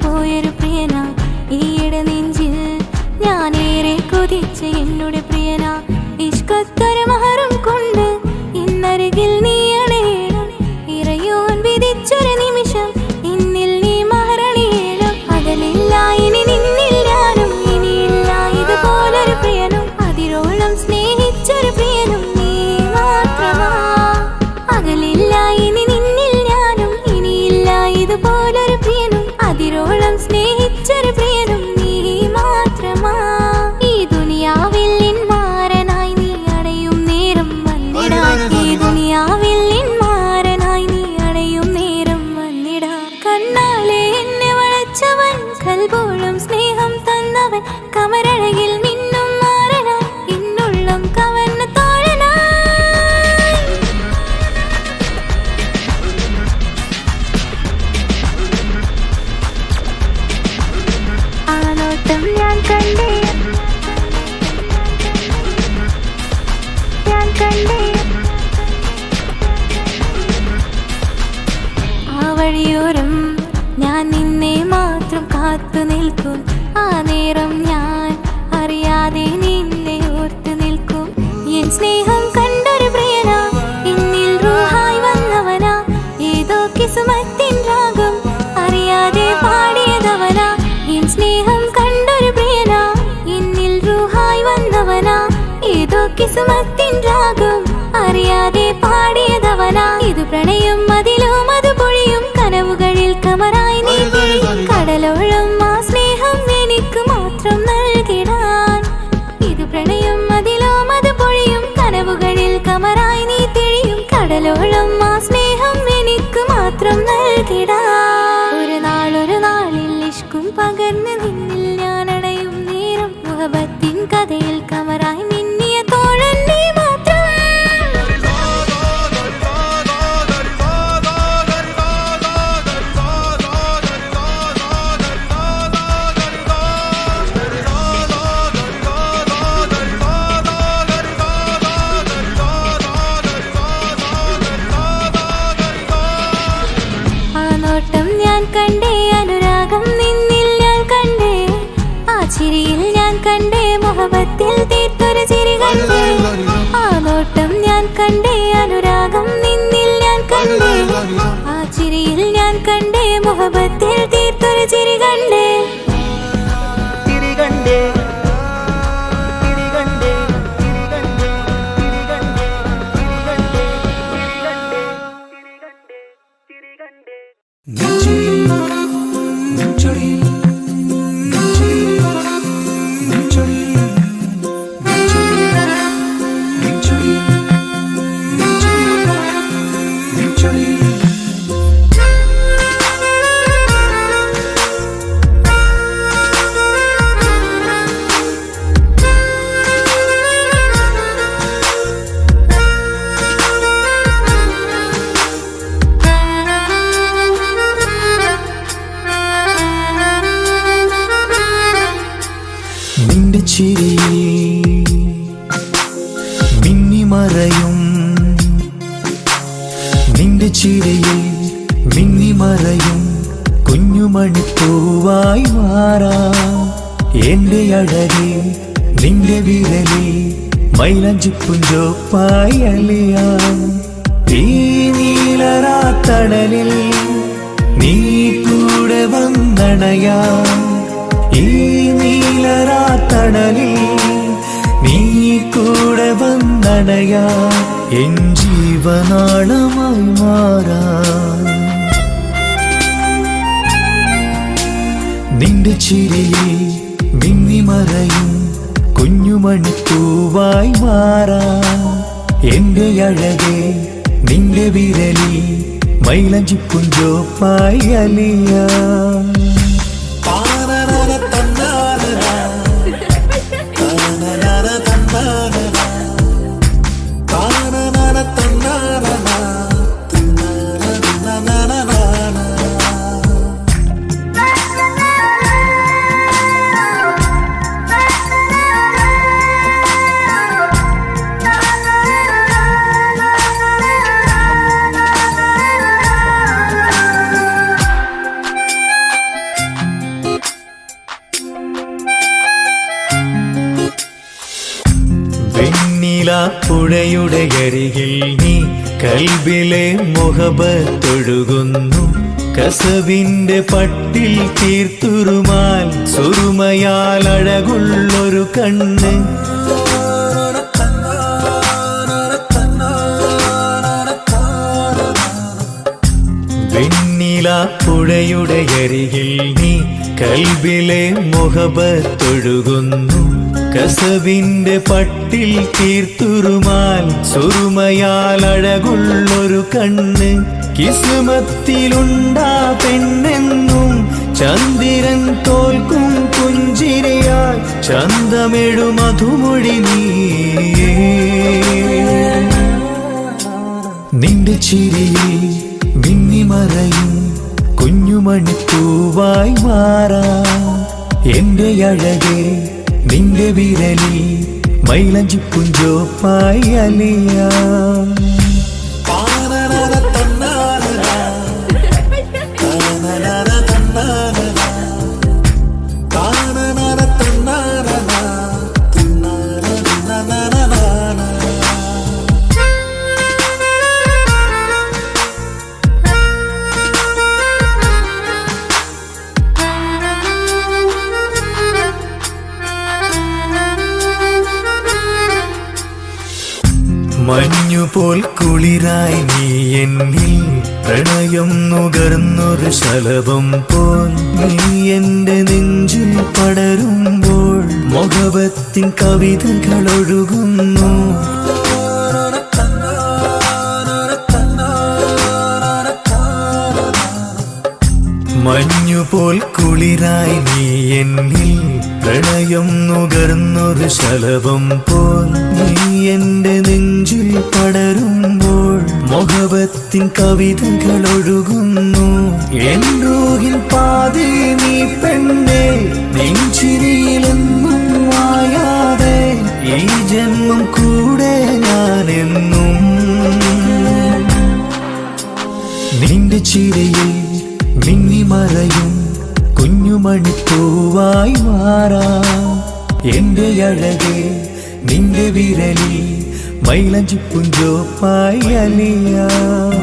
বইয়ের കണ്ണാലെ എന്നെ വളച്ചവൻ കൽപോളം സ്നേഹം തന്നവൻ കമരഴകിൽ നീ കിസുമത്തിൻ രാഗം അറിയാതെ പാടിയതവനാ. ഇത് പ്രണയം മതിലും അത് പൊഴിയും. കനവുകളിൽ കമറായി നീ കടലോളം ആ സ്നേഹം എനിക്ക് മാത്രം നൽകിടാൻ. ഇത് പ്രണയം മതിലും അത് പൊഴിയും. കനവുകളിൽ കമറായി നീ തെളിയും. കടലോളം ആ സ്നേഹം എനിക്ക് മാത്രം നൽകിടാൻ. ഒരു നാളൊരു നാളിൽ ഇഷ്കും പകർന്ന് നിന്നിൽ ഞാൻ അണയും നേരം മുഖബത്തിൻ കഥയിൽ കമറായി ആ ചിരിയിൽ ഞാൻ കണ്ടേ മുഹബത്തിൽ തീർത്തൊരു ചിരി ചിരിയിൽ മിന്നിമറയും കുഞ്ഞുമണിപ്പൂവായി മാറാം. എന്റെ അഴകി നിന്റെ വിരലി മൈലഞ്ചിപ്പുഞ്ചോപ്പായി അളിയാം ഈ നീ കൂടെ വന്നണയാ. ഈ നീലറാത്തണലിൽ നീ കൂടെ വന്നണയാ. എൻ ജീവനാളമായി മാറാ നിന്റെ ചിരിയെ മിന്നിമറയും കുഞ്ഞുമണിപ്പൂവായി മാറാ എന്റെ അഴകെ നിന്റെ വിരലി മൈലഞ്ചിപ്പുഞ്ചോപ്പായി അലിയാ വെണ്ണില പുഴയുടെ അരികിൽ നീ കൽബിലെ മുഖബത്തൊഴുകുന്നു കസവിന്റെ പട്ടിൽ തീർത്തുറുമാൽ സുറുമയാൽ അഴകുള്ളൊരു കണ്ണ്. പുഴയുടെ അരികിൽ നീ കൽബിലെ മുഖബത്തൊഴുകുന്നു കസവിന്റെ പട്ടിൽ തീർത്തുറുമാൽ സുറുമയാൽ അഴകുള്ളൊരു കണ്ണ്. കിസുമത്തിലുണ്ടാ പെണ്ണെന്നും ചന്ദ്രൻ തോൽക്കും പുഞ്ചിരിയാൽ ചന്തമെഴു മധുമൊഴി നിന്റെ ചിരിയിൽ മിന്നിമറയും കുഞ്ഞുമണിപ്പൂവായി മാറാം. എന്റെ അഴകെ നിന്റെ വിരലി മൈലഞ്ചിപ്പുഞ്ചോപ്പായി അലിയാം. മഞ്ഞുപോൽ കുളിരായി നീ എന്നിൽ പ്രണയം നുകർന്നൊരു ശലഭം പോൽ നീ എന്റെ നെഞ്ചിൽ പടരുമ്പോൾ മുഖവത്തിൻ കവിതകൾ ഒഴുകുന്നു മഞ്ഞുപോൽ കുളിരായി നീ എന്നിൽ പ്രണയം നുകർന്നൊരു ശലഭം പോൽ നീ എന്റെ നെഞ്ചിൽ പടരുമ്പോൾ മുഖവത്തിൻ കവിതകൾ ഒഴുകുന്നു എന്റെ പാതി നീ പെണ്ണേ നെഞ്ചിരിയിലെന്നും മായാതെ ഈ ജന്മം കുഞ്ഞുമണിപ്പൂവായി മാറാം എന്റെ അഴകെ നിന്റെ വിരലിൽ മൈലഞ്ചിപ്പുഞ്ചോപ്പായി അലിയാം